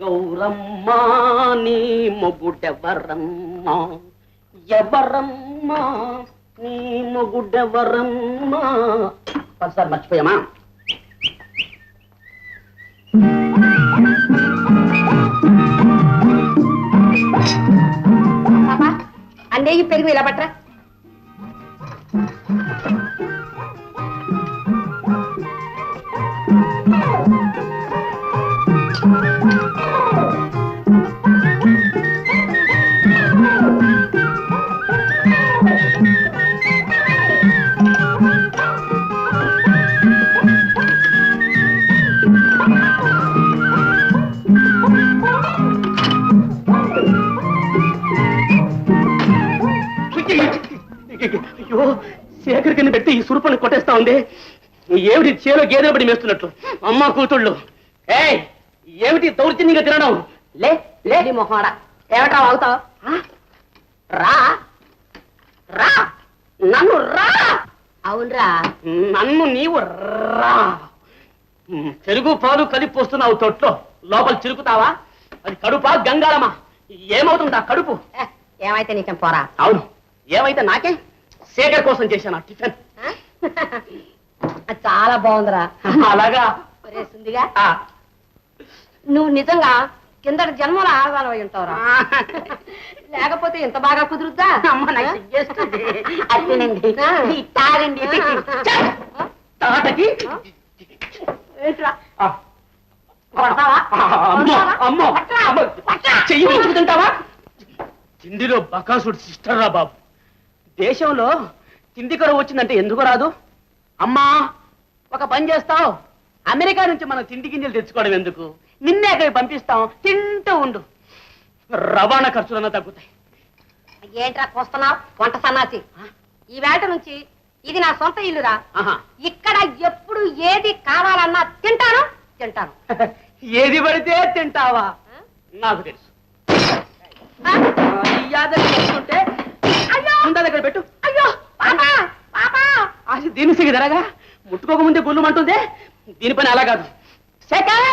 గౌరమ్మా నీ మొగుడెవరమ్మా? ఎవరమ్మా? నీ మొగుడెవరమ్మా? సార్ మర్చిపోయామా? పాపా అన్నయ్య పెరుగు ఇలా పట్రా అయ్యో శేఖర్ కింద పెట్టి ఈ సురుపని కొట్టేస్తా ఉంది. ఏమిటి చేలో గేదెలు పడి మేస్తున్నట్టు అమ్మ కూతుళ్ళు. ఏయ్ ఏమిటి దౌర్జన్యంగా తినడం? లే లే. లేడి మొహోడా ఏమిటా అవుతావు? రా. రా. నన్ను రా. అవునరా. నన్ను నీవు రా. పెరుగు పాలు కలిపి పోస్తున్నావు తొట్లో. లోపల చిరుకుతావా? అది కడుపా గంగాళమా ఏమవుతుందా కడుపు? ఏ, ఏమైతే నీకేం పోరా? అవును. ఏమైతే నాకే? శేఖర్ కోసం చేశాను ఆ టిఫిన్. ఆ? అది చాలా బాగుందిరా. అలాగా? సుందిగా ఆ. నువ్వు నిజంగా కిందటి జన్మల ఆడదాని అయి ఉంటావురా. లేకపోతే ఇంత బాగా కుదురుద్దా? తిండిలో బకాసుడు సిస్టర్ రా బాబు. దేశంలో తిండి కరువు వచ్చిందంటే ఎందుకు రాదు? అమ్మా ఒక పని చేస్తావు. అమెరికా నుంచి మనం తిండి గింజలు తెచ్చుకోవడం ఎందుకు? నిన్నే అక్కడికి పంపిస్తాం. తింటూ ఉండు. రవాణా ఖర్చులన్నా తగ్గుతాయి. ఏంట్రా కోస్తున్నావు? వంట సన్నాసి. ఈ వేట నుంచి ఇది నా సొంత ఇల్లురా. ఆహా. ఇక్కడ ఎప్పుడు ఏది కావాలన్నా తింటాను తింటాను. ఏది పడితే తింటావా? నాకు తెలుసు. ఆ? ఈ యాదవి అయ్యో ముందా దగ్గర పెట్టు అయ్యో పాపా పాపా ఆశ దీని ముట్టుకోకముందే గుళ్ళు అంటుంది దీనిపైన అలా కాదు. శేఖర్!